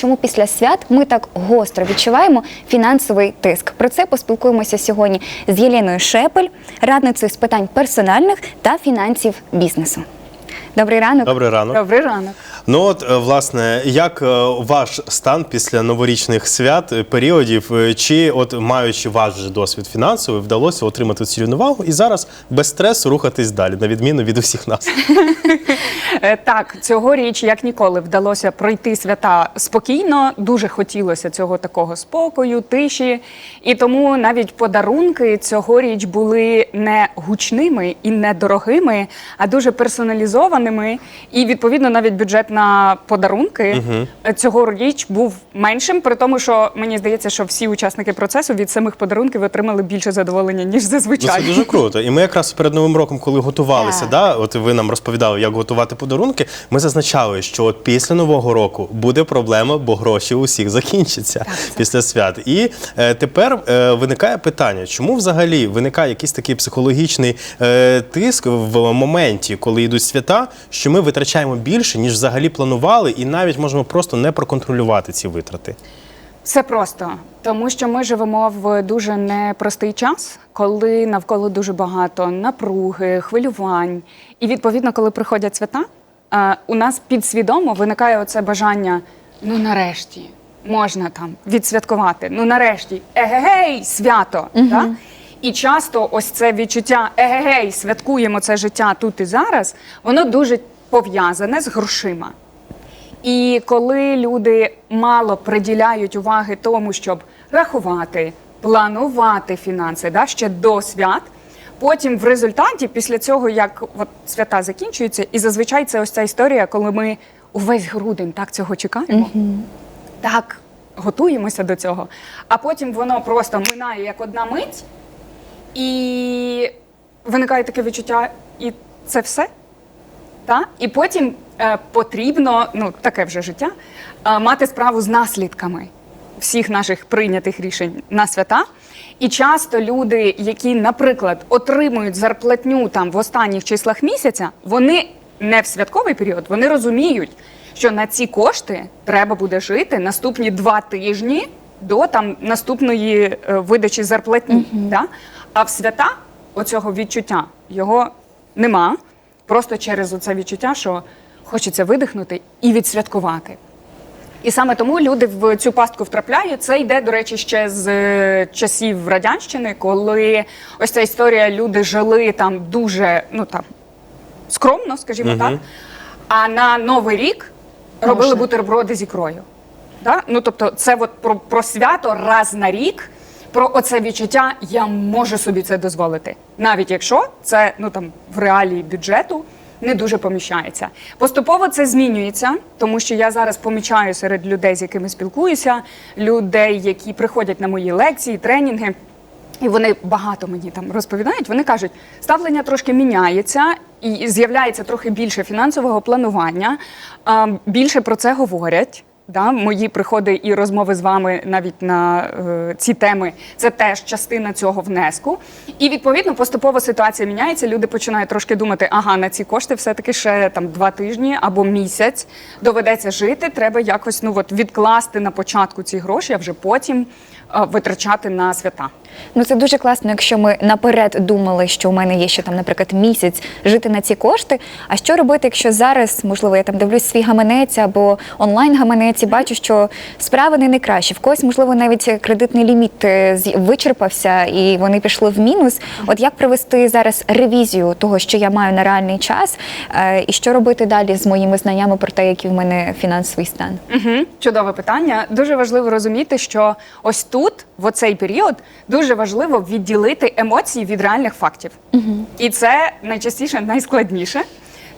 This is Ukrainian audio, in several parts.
чому після свят ми так гостро відчуваємо фінансовий тиск. Про це поспілкуємося сьогодні з Єленою Шепель, радницею з питань персональних та фінансів бізнесу. Добрий ранок. Добрий ранок. Добрий ранок. Ну от е, власне, як е, ваш стан після новорічних свят, е, періодів, чи от маючи ваш вже досвід фінансовий, вдалося отримати цю рівновагу і зараз без стресу рухатись далі, на відміну від усіх нас? Так, цьогоріч, як ніколи, вдалося пройти свята спокійно. Дуже хотілося цього такого спокою, тиші. І тому навіть подарунки цьогоріч були не гучними і не дорогими, а дуже персоналізованими. І відповідно навіть бюджет на подарунки е, цьогоріч був меншим, при тому, що мені здається, що всі учасники процесу від самих подарунків отримали більше задоволення ніж Ну, зазвичай. це дуже круто. І ми якраз перед новим роком, коли готувалися, да, от ви нам розповідали, як готувати подарунки. Ми зазначали, що от після нового року буде проблема, бо гроші у всіх закінчаться після свят. І е, тепер е, виникає питання, чому взагалі виникає якийсь такий психологічний е, тиск в моменті, коли йдуть свята, що ми витрачаємо більше, ніж взагалі планували, і навіть можемо просто не проконтролювати ці витрати. Все просто, тому що ми живемо в дуже непростий час, коли навколо дуже багато напруги, хвилювань. І відповідно, коли приходять свята, е, у нас підсвідомо виникає оце бажання: ну нарешті можна там відсвяткувати. Ну нарешті, егегей, свято. Да? І часто ось це відчуття егегей, святкуємо це життя тут і зараз, воно дуже пов'язане з грошима. І коли люди мало приділяють уваги тому, щоб рахувати, планувати фінанси да, ще до свят, потім в результаті, після цього, як от свята закінчуються, і зазвичай це ось ця історія, коли ми увесь грудень так цього чекаємо, так готуємося до цього, а потім воно просто минає як одна мить, і виникає таке відчуття, і це все. Та? І потім е, потрібно, ну таке вже життя, е, мати справу з наслідками всіх наших прийнятих рішень на свята. І часто люди, які, наприклад, отримують зарплатню там в останніх числах місяця, вони не в святковий період, вони розуміють, що на ці кошти треба буде жити наступні два тижні до там наступної е, видачі зарплатні. Да? А в свята оцього відчуття його нема. Просто через оце відчуття, що хочеться видихнути і відсвяткувати. І саме тому люди в цю пастку втрапляють. Це йде, до речі, ще з е, часів радянщини, коли ось ця історія люди жили там дуже ну там скромно, скажімо так. А на Новий рік робили бутерброди з ікрою. Да? Ну тобто, це от про, про свято раз на рік. Про оце відчуття я можу собі це дозволити, навіть якщо це ну там в реалії бюджету не дуже поміщається. Поступово це змінюється, тому що я зараз помічаю серед людей, з якими спілкуюся, людей, які приходять на мої лекції, тренінги. І вони багато мені там розповідають. Вони кажуть, ставлення трошки міняється і з'являється трохи більше фінансового планування. Більше про це говорять. Да, мої приходи і розмови з вами навіть на е, ці теми це теж частина цього внеску. І відповідно поступово ситуація міняється. Люди починають трошки думати, ага, на ці кошти все-таки ще там два тижні або місяць доведеться жити. Треба якось ну от відкласти на початку ці гроші, а вже потім е, витрачати на свята. Ну це дуже класно, якщо ми наперед думали, що у мене є ще там, наприклад, місяць жити на ці кошти. А що робити, якщо зараз, можливо, я там дивлюсь свій гаманець або онлайн гаманець і бачу, що справи не найкращі. В когось, можливо, навіть кредитний ліміт е, вичерпався і вони пішли в мінус. От як провести зараз ревізію того, що я маю на реальний час, е, і що робити далі з моїми знаннями про те, який в мене фінансовий стан? Угу. Чудове питання. Дуже важливо розуміти, що ось тут, в оцей період, дуже важливо відділити емоції від реальних фактів. Угу. І це найчастіше найскладніше.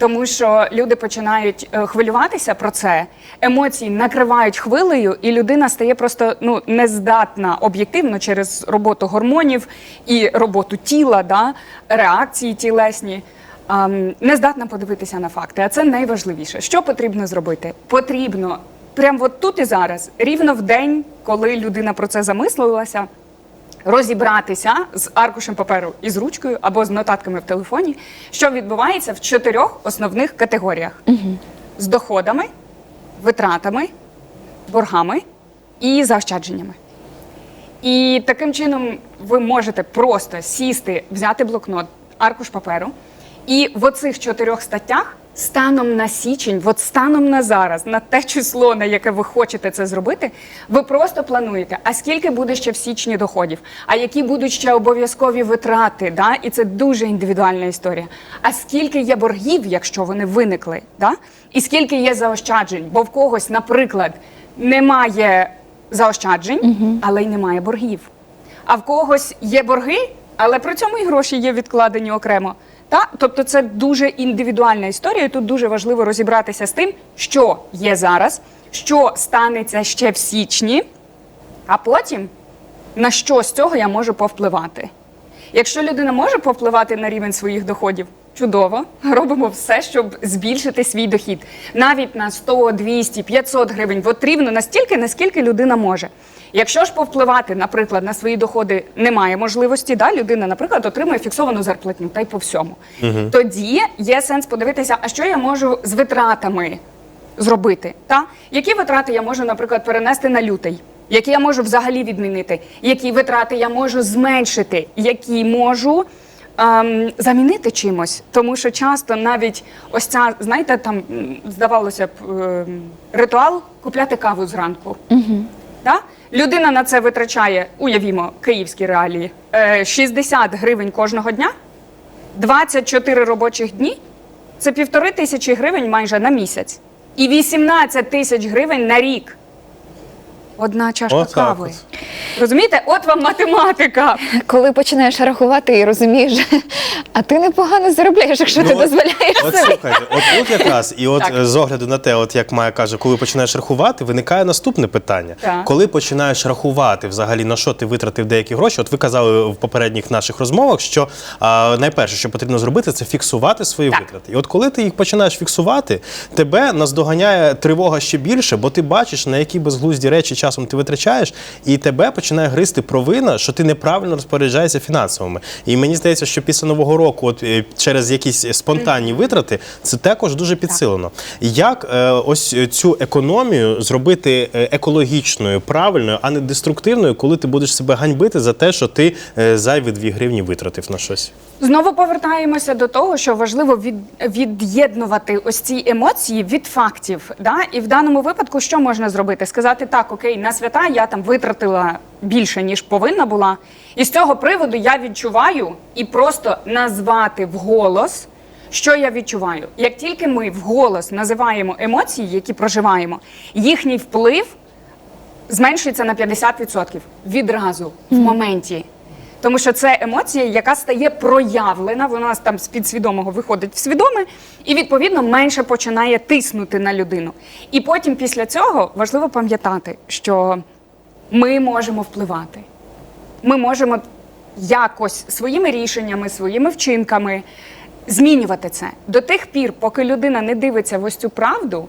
Тому що люди починають е, хвилюватися про це, емоції накривають хвилею, і людина стає просто ну нездатна об'єктивно через роботу гормонів і роботу тіла, да, реакції тілесні. ем, не здатна подивитися на факти. А це найважливіше. Що потрібно зробити? Потрібно прямо от тут і зараз, рівно в день, коли людина про це замислилася, розібратися з аркушем паперу і з ручкою або з нотатками в телефоні, що відбувається в чотирьох основних категоріях: з доходами, витратами, боргами і заощадженнями. І таким чином ви можете просто сісти, взяти блокнот, аркуш паперу, і в оцих чотирьох статтях станом на січень, от станом на зараз, на те число, на яке ви хочете це зробити, ви просто плануєте, а скільки буде ще в січні доходів, а які будуть ще обов'язкові витрати, да? і це дуже індивідуальна історія. А скільки є боргів, якщо вони виникли, да? і скільки є заощаджень, бо в когось, наприклад, немає заощаджень, але й немає боргів. А в когось є борги, але при цьому і гроші є відкладені окремо. Та? Тобто це дуже індивідуальна історія. Тут дуже важливо розібратися з тим, що є зараз, що станеться ще в січні, а потім на що з цього я можу повпливати. Якщо людина може повпливати на рівень своїх доходів, чудово, робимо все, щоб збільшити свій дохід. Навіть на 100, 200, 500 гривень, от рівно настільки, наскільки людина може. Якщо ж повпливати, наприклад, на свої доходи немає можливості, да, людина, наприклад, отримує фіксовану зарплатню та й по всьому. Тоді є сенс подивитися, а що я можу з витратами зробити. Та? Які витрати я можу, наприклад, перенести на лютий? Які я можу взагалі відмінити? Які витрати я можу зменшити? Які можу ем, замінити чимось? Тому що часто навіть ось ця, знаєте, там здавалося б, ем, ритуал купляти каву зранку. Да? Людина на це витрачає, уявімо, київські реалії, е, 60 гривень кожного дня, 24 робочих дні це півтори тисячі гривень майже на місяць. І 18 тисяч гривень на рік. Одна чашка О, кави. от. Розумієте? От вам математика. Коли починаєш рахувати і розумієш, а ти непогано заробляєш, якщо ти Ну, от- дозволяєш От собі. слухайте, от тут якраз, і от Так. е, з огляду на те, от як Майя каже, коли починаєш рахувати, виникає наступне питання. Так. Коли починаєш рахувати взагалі на що ти витратив деякі гроші, от ви казали в попередніх наших розмовах, що а, найперше, що потрібно зробити, це фіксувати свої Так. витрати. І от коли ти їх починаєш фіксувати, тебе наздоганяє тривога ще більше, бо ти бачиш, на які безглузді речі часом ти витрачаєш, і тебе починає гризти провина, що ти неправильно розпоряджаєшся фінансовими. І мені здається, що після нового року, от е, через якісь спонтанні витрати, це також дуже підсилено. Як е, ось цю економію зробити е, екологічною, правильною, а не деструктивною, коли ти будеш себе ганьбити за те, що ти е, зайві 2 гривні витратив на щось? Знову повертаємося до того, що важливо від, від'єднувати ось ці емоції від фактів. Да? І в даному випадку що можна зробити? Сказати так, окей, на свята я там витратила більше, ніж повинна була. І з цього приводу я відчуваю і просто назвати вголос, що я відчуваю. Як тільки ми вголос називаємо емоції, які проживаємо, їхній вплив зменшується на 50% відразу в моменті. Тому що це емоція, яка стає проявлена, вона там з підсвідомого виходить в свідоме, і відповідно менше починає тиснути на людину. І потім після цього важливо пам'ятати, що ми можемо впливати. Ми можемо якось своїми рішеннями, своїми вчинками змінювати це до тих пір, поки людина не дивиться в ось цю правду,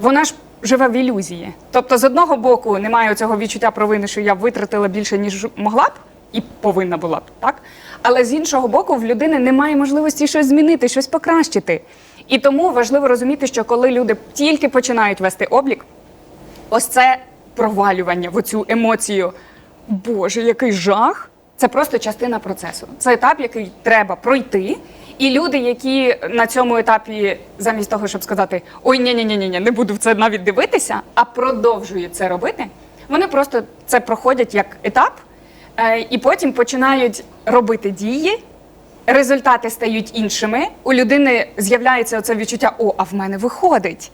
вона ж живе в ілюзії. Тобто, з одного боку, немає цього відчуття провини, що я витратила більше, ніж могла б, і повинна була б, так? Але з іншого боку, в людини немає можливості щось змінити, щось покращити. І тому важливо розуміти, що коли люди тільки починають вести облік, ось це провалювання в оцю емоцію. Боже, який жах! Це просто частина процесу. Це етап, який треба пройти. І люди, які на цьому етапі, замість того, щоб сказати ой, ні, ні, ні, ні, не буду в це навіть дивитися, а продовжують це робити, вони просто це проходять як етап, е, і потім починають робити дії. Результати стають іншими. У людини з'являється оце відчуття: о, а в мене виходить.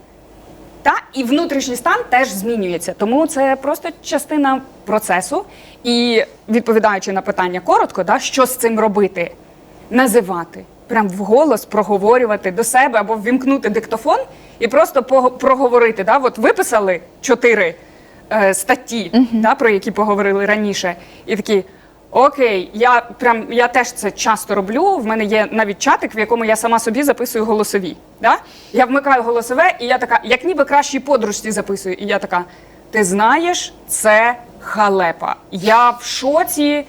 Та і внутрішній стан теж змінюється, тому це просто частина процесу. І відповідаючи на питання коротко, да, що з цим робити, називати, прям вголос проговорювати до себе або ввімкнути диктофон і просто проговорити. Да, от виписали чотири е, статті, да, про які поговорили раніше, і такі. Окей, я прям я теж це часто роблю. В мене є навіть чатик, в якому я сама собі записую голосові. Да? Я вмикаю голосове, і я така, як ніби кращій подружці записую. І я така: ти знаєш, це халепа. Я в шоці.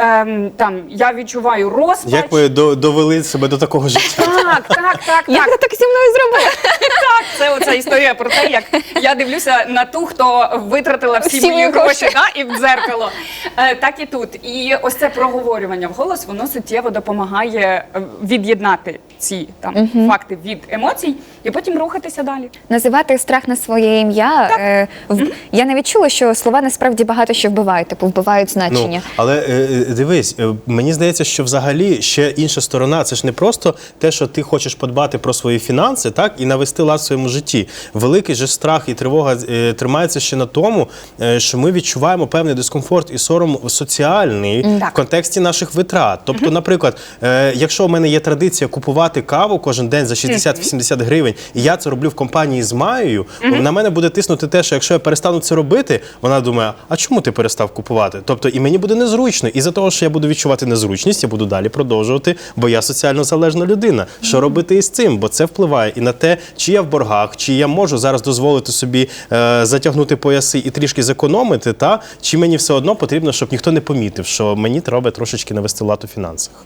Ем, там я відчуваю розпач. Як ви до- довели себе до такого життя? Так, так, так, Як так. ти так зі мною зробив? Так, це оця історія про те, як я дивлюся на ту, хто витратила всі, Всі мої мої гроші да, і в дзеркало. Е, так і тут. І ось це проговорювання вголос, воно суттєво допомагає е, від'єднати ці там факти від емоцій і потім рухатися далі. Називати страх на своє ім'я. Е, в- Я не відчула, що слова насправді багато що вбивають, типу вбивають значення. Ну, але е, е, дивись, е, мені здається, що взагалі ще інша сторона це ж не просто те, що ти хочеш подбати про свої фінанси, так і навести лад в своєму житті. Великий же страх і тривога е, тримається ще на тому, е, що ми відчуваємо певний дискомфорт і сором соціальний в контексті наших витрат. Тобто, наприклад, е, якщо у мене є традиція купувати каву кожен день за 60-80 гривень, і я це роблю в компанії з Маєю, на мене буде тиснути те, що якщо я перестану це робити, вона думає, а чому ти перестав купувати? Тобто, і мені буде незручно. І за того, що я буду відчувати незручність, я буду далі продовжувати, бо я соціально залежна людина. Що робити із цим? Бо це впливає і на те, чи я в боргах, чи я можу зараз дозволити собі е, затягнути пояси і трішки зекономити, та чи мені все одно потрібно, щоб ніхто не помітив, що мені треба трошечки навести лад у фінансах.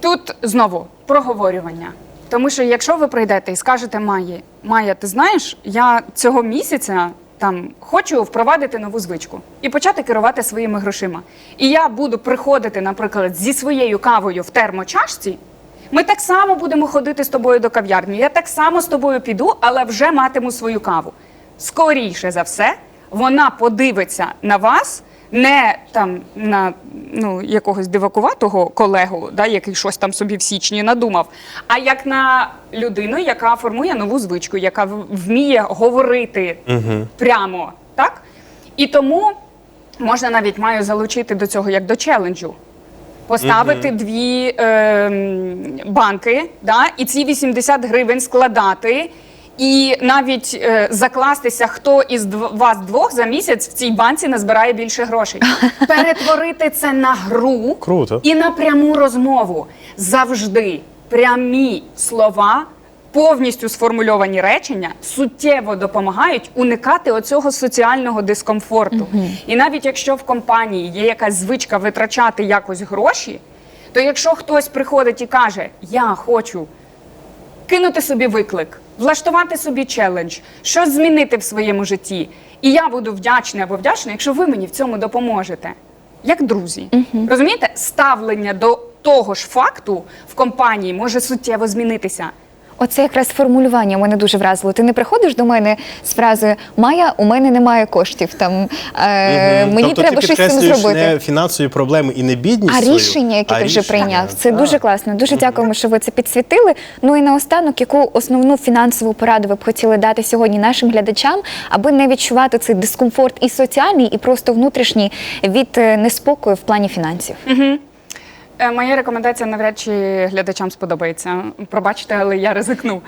Тут знову проговорювання. Тому що якщо ви прийдете і скажете Майі, Майя, ти знаєш, я цього місяця там хочу впровадити нову звичку і почати керувати своїми грошима. І я буду приходити, наприклад, зі своєю кавою в термочашці. Ми так само будемо ходити з тобою до кав'ярні. Я так само з тобою піду, але вже матиму свою каву. Скоріше за все, вона подивиться на вас не там на ну, якогось дивакуватого колегу, да, який щось там собі в січні надумав, а як на людину, яка формує нову звичку, яка вміє говорити прямо. Так? І тому можна навіть маю залучити до цього як до челенджу. Поставити дві е, банки, да, і ці 80 гривень складати, і навіть е, закластися, хто із дв- вас двох за місяць в цій банці назбирає більше грошей. Перетворити це на гру Круто. і на пряму розмову. Завжди прямі слова. Повністю сформульовані речення суттєво допомагають уникати оцього соціального дискомфорту. І навіть якщо в компанії є якась звичка витрачати якось гроші, то якщо хтось приходить і каже, я хочу кинути собі виклик, влаштувати собі челендж, щось змінити в своєму житті. І я буду вдячна або вдячна, якщо ви мені в цьому допоможете. Як друзі. Розумієте, ставлення до того ж факту в компанії може суттєво змінитися. Оце якраз формулювання мене дуже вразило. Ти не приходиш до мене з фразою Майя, у мене немає коштів. Там е, Мгм. мені тобто треба ти щось цим зробити. не фінансові проблеми і не бідність. А свою, рішення, які а ти вже прийняв, це Так. дуже класно. Дуже дякуємо, що ви це підсвітили. Ну і наостанок, яку основну фінансову пораду ви б хотіли дати сьогодні нашим глядачам, аби не відчувати цей дискомфорт і соціальний, і просто внутрішній від е, неспокою в плані фінансів. Е, Моя рекомендація навряд чи глядачам сподобається. Пробачте, але я ризикну.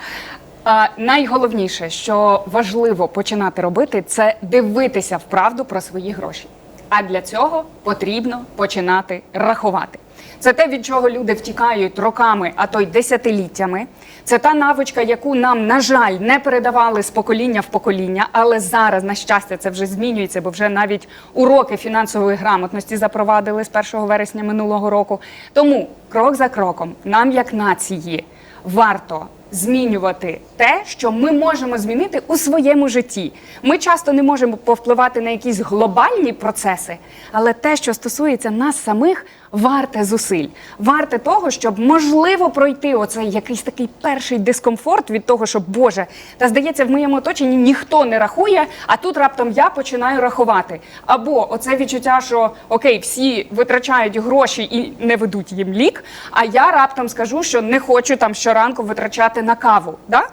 А, найголовніше, що важливо починати робити, це дивитися в правду про свої гроші. А для цього потрібно починати рахувати. Це те, від чого люди втікають роками, а то й десятиліттями. Це та навичка, яку нам, на жаль, не передавали з покоління в покоління, але зараз, на щастя, це вже змінюється, бо вже навіть уроки фінансової грамотності запровадили з 1 вересня минулого року. Тому крок за кроком, нам, як нації, варто змінювати те, що ми можемо змінити у своєму житті. Ми часто не можемо повпливати на якісь глобальні процеси, але те, що стосується нас самих, варте зусиль, варте того, щоб можливо пройти оцей якийсь такий перший дискомфорт від того, що Боже, та здається, в моєму оточенні ніхто не рахує, а тут раптом я починаю рахувати. Або оце відчуття, що окей, всі витрачають гроші і не ведуть їм лік, а я раптом скажу, що не хочу там щоранку витрачати на каву. Да?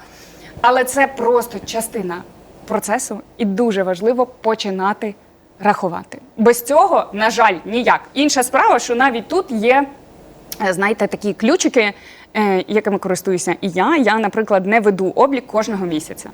Але це просто частина процесу, і дуже важливо починати рахувати. Без цього, на жаль, ніяк. Інша справа, що навіть тут є, е, знаєте, такі ключики, е, якими користуюся і я. Я, наприклад, не веду облік кожного місяця.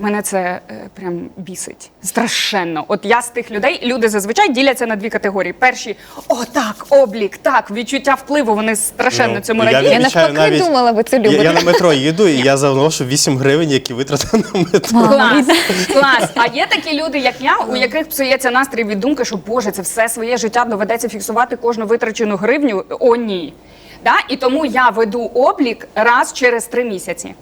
Мене це е, прям бісить страшенно. От я з тих людей, люди зазвичай діляться на дві категорії. Перші о, так, облік, так, відчуття впливу. Вони страшенно Ну, цьому я радіють. Я навпаки думала, ви це Я, любите. я на метро їду, і я заношу 8 гривень, які витратив на метро. Клас, клас. А є такі люди, як я, у яких псується настрій від думки, що Боже, це все своє життя доведеться фіксувати кожну витрачену гривню. О, ні. Да? І тому я веду облік раз через три місяці.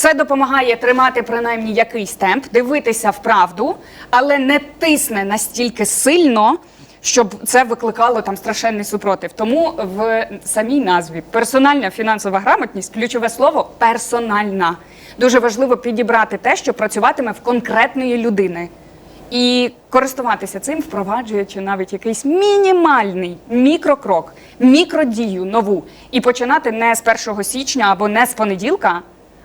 Це допомагає тримати принаймні якийсь темп, дивитися в правду, але не тисне настільки сильно, щоб це викликало там страшенний супротив. Тому в самій назві персональна фінансова грамотність ключове слово персональна. Дуже важливо підібрати те, що працюватиме в конкретної людини. І користуватися цим, впроваджуючи навіть якийсь мінімальний мікрокрок, мікродію нову, і починати не з 1 січня або не з понеділка,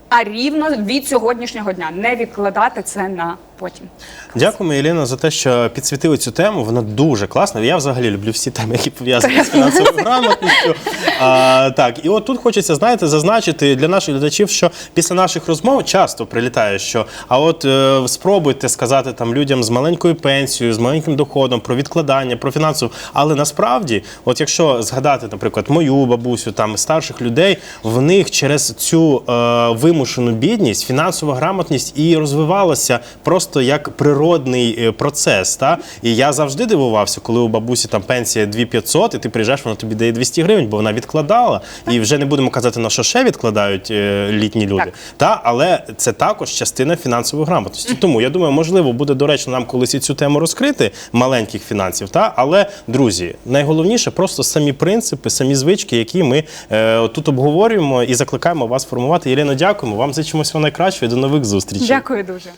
а рівно від сьогоднішнього дня. Не відкладати це на потім. Дякуємо, Єлена, за те, що підсвітили цю тему. Вона дуже класна. Я взагалі люблю всі теми, які пов'язані з фінансовою грамотністю. А, так, і от тут хочеться, знаєте, зазначити для наших глядачів, що після наших розмов часто прилітає, що а от е, спробуйте сказати там людям з маленькою пенсією, з маленьким доходом про відкладання, про фінансову. Але насправді, от якщо згадати, наприклад, мою бабусю, там старших людей, в них через цю е, вимушену бідність фінансова грамотність і розвивалася просто як природний е, процес. Та? І я завжди дивувався, коли у бабусі там пенсія 2500, і ти приїжджаєш, вона тобі дає 200 гривень, бо вона відкладала. І вже не будемо казати, на що ще відкладають е, літні люди. Так. Та? Але це також частина фінансової грамотності. Тому я думаю, можливо, буде доречно нам колись і цю тему розкрити маленьких фінансів. Та? Але, друзі, найголовніше просто самі принципи, самі звички, які ми е, тут обговорюємо і закликаємо вас формувати. Ірина, дякуємо. Вам зичимо всього найкращого і до нових зустрічей. Дякую дуже.